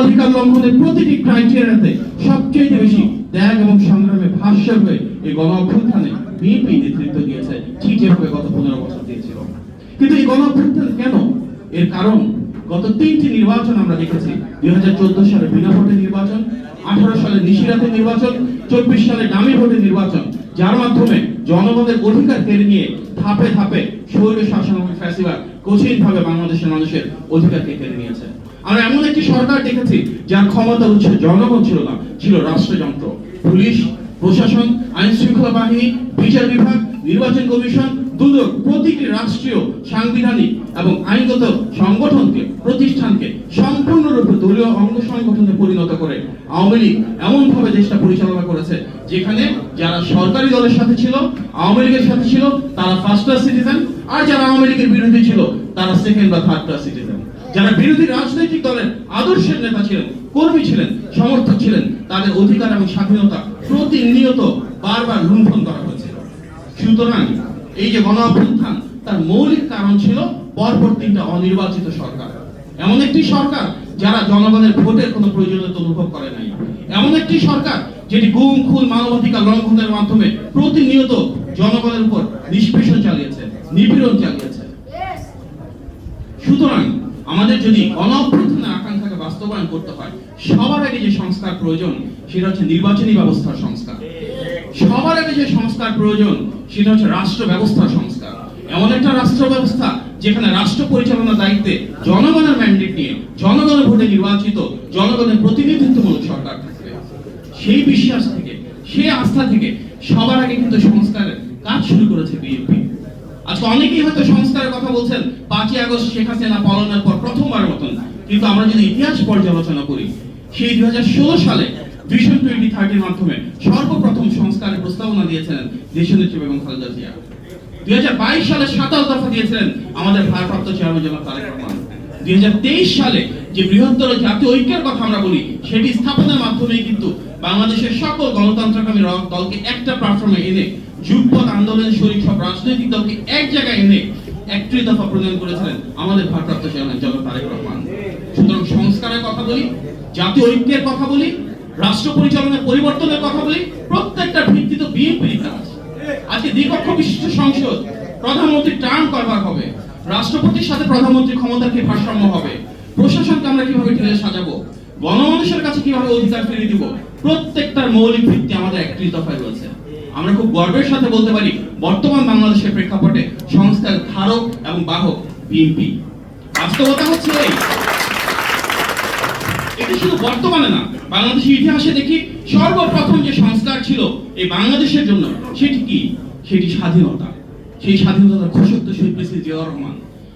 অধিকার লঙ্ঘনের প্রতিটি ক্রাইটেরিয়াতে সবচেয়ে বেশি ত্যাগ এবং সংগ্রামে ভাষ্য হয়ে এই গণ অভ্যুত্থানে বিএনপি নেতৃত্ব দিয়েছে। ঠিক যেভাবে গত পনেরো বছর দিয়েছিল। কিন্তু এই গণ অভ্যুত্থান কেন? এর কারণ গত তিনটি নির্বাচন আমরা দেখেছি। দুই হাজার চোদ্দ সালে বিনা ভোটে নির্বাচন, আঠারো সালে নিশিরাতে নির্বাচন, চব্বিশ সালে ডামি ভোটে নির্বাচন, যার মাধ্যমে জনগণের অধিকার কেড়ে নিয়ে ধাপে ধাপে শৈল শাসন এবং কঠিন ভাবে বাংলাদেশের মানুষের অধিকারকে কেড়ে নিয়েছে। আর এমন একটি সরকার দেখেছি যার ক্ষমতা উৎস জনগণ ছিল না, ছিল রাষ্ট্রযন্ত্র, পুলিশ প্রশাসন আইন শৃঙ্খলা বাহিনী, বিচার বিভাগ, নির্বাচন কমিশন, দুদক, প্রতিটি রাষ্ট্রীয়, সাংবিধানিক এবং আইনগত সংগঠনকে, প্রতিষ্ঠানকে সম্পূর্ণরূপে দলীয় অঙ্গ সংগঠনে পরিণত করে আওয়ামী লীগ এমনভাবে দেশটা পরিচালনা করেছে, যেখানে যারা সরকারি দলের সাথে ছিল, আওয়ামী লীগের সাথে ছিল, তারা ফার্স্ট ক্লাস সিটিজেন আর যারা আওয়ামী লীগের বিরোধী ছিল, তারা সেকেন্ড বা থার্ড ক্লাস সিটিজেন যারা বিরোধী রাজনৈতিক দলের আদর্শের নেতা ছিলেন, কর্মী ছিলেন, সমর্থক ছিলেন, তাদের অধিকার এবং স্বাধীনতা প্রতিনিয়ত বারবার লুণ্ঠন করা হয়েছে। সুতরাং এই যে গণ অভ্যুত্থান তার মৌলিক কারণ ছিল পরপর তিনটা অনির্বাচিত সরকার। এমন একটি সরকার যারা জনগণের ভোটের কোনো প্রয়োজনীয়তা অনুভব করে নাই। এমন একটি সরকার যেটি গুম, খুন, মানবাধিকার লঙ্ঘনের মাধ্যমে প্রতিনিয়ত জনগণের উপর নিষ্পেষণ চালিয়েছে, নিপীড়ন চালিয়েছে। সুতরাং আমাদের যদি গণ অভ্যুত্থানের আকাঙ্ক্ষাকে বাস্তবায়ন করতে হয়। সবার আগে যে সংস্কার প্রয়োজন, সেটা হচ্ছে নির্বাচনী ব্যবস্থার সংস্কার। সবার আগে যে সংস্কার প্রয়োজন, সেটা হচ্ছে রাষ্ট্র ব্যবস্থার সংস্কার। এমন একটা রাষ্ট্র ব্যবস্থা যেখানে রাষ্ট্র পরিচালনার দায়িত্বে জনগণের ম্যান্ডেট নিয়ে জনগণের ভোটে নির্বাচিত জনগণের প্রতিনিধিত্বমূলক সরকার থাকবে। সেই বিশ্বাস থেকে, সেই আস্থা থেকে সবার আগে কিন্তু সংস্কারের কাজ শুরু করেছে বিএনপি। আজকে অনেকেই হয়তো সংস্কারের কথা বলছেন, পাঁচই আগস্ট শেখ হাসিনা পালনের পর প্রথমবার মতন কিন্তু আমরা যদি ইতিহাস পর্যালোচনা করি, সেই দুই হাজার ষোল সালে ভিশন টোয়েন্টি থার্টির মাধ্যমে সর্বপ্রথম সংস্কারের প্রস্তাবনা দিয়েছিলেন দেশনেত্রী বেগম খালেদা জিয়া। দুই সালে সাতাশ দফা দিয়েছিলেন আমাদের ভারপ্রাপ্ত চেয়ারম্যান জনাব তারেক রহমান। দুই সালে যে বৃহত্তর জাতীয় ঐক্যের কথা আমরা বলি, সেটি স্থাপনের মাধ্যমে কিন্তু বাংলাদেশের সকল গণতন্ত্রকামী দলকে একটা প্ল্যাটফর্মে এনে যুগপথ আন্দোলনের শরীর সব রাজনৈতিক দলকে এক জায়গায় এনে একত্রিশ দফা প্রদান করেছিলেন আমাদের ভারপ্রাপ্ত চেয়ারম্যান তারেক রহমান। সুতরাং সংস্কারের কথা বলি, জাতীয় ঐক্যের কথা বলি, রাষ্ট্র পরিচালনার পরিবর্তনের কথা বলি প্রত্যেকটা ভিত্তি তো বিএনপির কাজ আজকে বিশিষ্ট সংসদ, প্রধানমন্ত্রী টার্ম করবার হবে। রাষ্ট্রপতির সাথে প্রধানমন্ত্রী ক্ষমতার কি ভারসাম্য হবে? প্রশাসনকে আমরা কীভাবে ঢেলে সাজাবো? গণমানুষের কাছে কীভাবে অধিকার ফিরিয়ে দিব? প্রত্যেকটার মৌলিক ভিত্তি আমাদের একত্রিশ দফায় রয়েছে। আমরা খুব গর্বের সাথে বলতে পারি, বর্তমান বাংলাদেশের প্রেক্ষাপটে সংস্কার ধারক এবং বাহক বিএনপি। বাস্তবতা হচ্ছে এই। এটা শুধু বর্তমানে না, বাংলাদেশের ইতিহাসে দেখি সর্বপ্রথম যে সংস্কার ছিল এই বাংলাদেশের জন্য, সেটি কি? সেটি স্বাধীনতা। সেই স্বাধীনতার ঘোষক তো শহীদ প্রেসিডেন্ট জিয়াউর রহমান।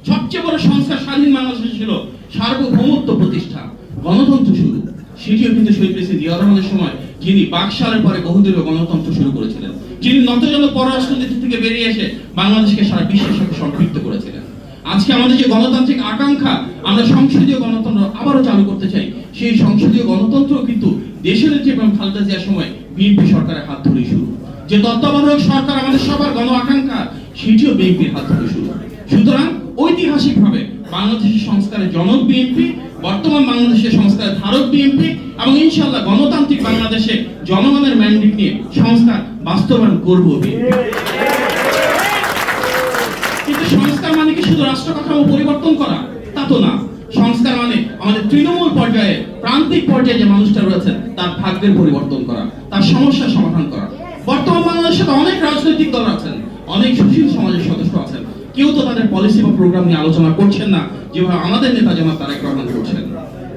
সবচেয়ে বড় সংস্কার স্বাধীন বাংলাদেশে ছিল সার্বভৌমত্ব প্রতিষ্ঠা, গণতন্ত্র শুরু। সেটিও কিন্তু শহীদ প্রেসিডেন্ট জিয়াউর রহমানের সময়, যিনি বাকশালের পরে বহুদলীয় গণতন্ত্র শুরু করেছিলেন। যিনি নতজন পররাষ্ট্রনীতি থেকে বেরিয়ে এসে বাংলাদেশকে সারা বিশ্বের সাথে সম্পৃক্ত করেছিলেন। আজকে আমাদের যে গণতান্ত্রিক আকাঙ্ক্ষা, আমরা সংসদীয় গণতন্ত্র আবারও চালু করতে চাই। সেই সংসদীয় গণতন্ত্র কিন্তু দেশের যে খালেদা জিয়ার সময় বিএনপি সরকারের হাত ধরেই শুরু। যে তত্ত্বাবধায়ক সরকার আমাদের সবার গণ সেটিও বিএনপির হাত ধরে শুরু। সুতরাং ঐতিহাসিকভাবে বাংলাদেশের সংস্কারের জনক বিএনপি, বর্তমান বাংলাদেশের সংস্কারের ধারক বিএনপি এবং ইনশাআল্লাহ গণতান্ত্রিক বাংলাদেশে জনগণের ম্যান্ডেট নিয়ে সংস্কার বাস্তবায়ন করব কিন্তু সংস্কার মানে কি শুধু রাষ্ট্র কাঠামো পরিবর্তন করা? তা তো না। সংস্কার মানে আমাদের তৃণমূল পর্যায়ে, প্রান্তিক পর্যায়ে যে মানুষটা রয়েছে তার ভাগ্যের পরিবর্তন করা, তার সমস্যার সমাধান করা। বর্তমান বাংলাদেশে তো অনেক রাজনৈতিক দল আছেন। অনেক সুশীল সমাজের সদস্য আছেন। কেউ তো তাদের পলিসি বা প্রোগ্রাম নিয়ে আলোচনা করছেন না। যেভাবে আমাদের নেতা জনাব তারেক রহমান করছেন।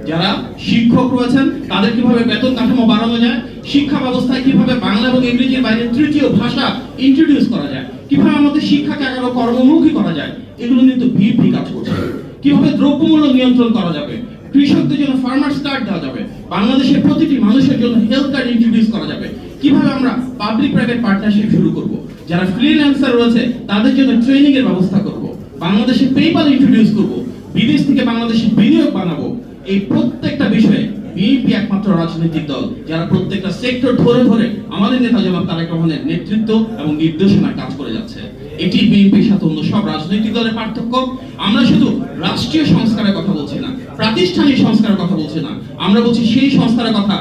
যারা শিক্ষক রয়েছেন, তাদের কীভাবে বেতন কাঠামো বাড়ানো যায়, শিক্ষা ব্যবস্থায় কীভাবে বাংলা এবং ইংরেজির বাইরে তৃতীয় ভাষা ইন্ট্রোডিউস করা যায়, কীভাবে আমাদের শিক্ষাকে আরও কর্মমুখী করা যায়, এগুলো নিয়ে তো ভিড় কাজ করছে। কীভাবে দ্রব্যমূল্য নিয়ন্ত্রণ করা যাবে, কৃষকদের জন্য ফার্মার্স কার্ড দেওয়া যাবে, বাংলাদেশের প্রতিটি মানুষের জন্য হেলথ কার্ড ইন্ট্রোডিউস করা যাবে। কীভাবে আমরা পাবলিক প্রাইভেট পার্টনারশিপ শুরু করব? যারা ফ্রিল্যান্সার রয়েছে, তাদের জন্য ট্রেনিং এর ব্যবস্থা করব। বাংলাদেশে পেপাল ইন্ট্রোডিউস করব। বিদেশ থেকে বাংলাদেশে বিনিয়োগ বানাবো। এই প্রত্যেকটা বিষয়ে বিএনপি একমাত্র রাজনৈতিক দল। যারা প্রত্যেকটা সেক্টর ধরে ধরে আমাদের নেতা জনাব তারেক রহমানের নেতৃত্ব এবং নির্দেশনা কাজ করে যাচ্ছে। এটি বিএনপির সাথে অন্য সব রাজনৈতিক দলের পার্থক্য। আমরা শুধু রাষ্ট্রীয় সংস্কারের কথা বলছি না, প্রাতিষ্ঠানিক সংস্কারের কথা বলছি না। আমরা বলছি সেই সংস্কারের কথা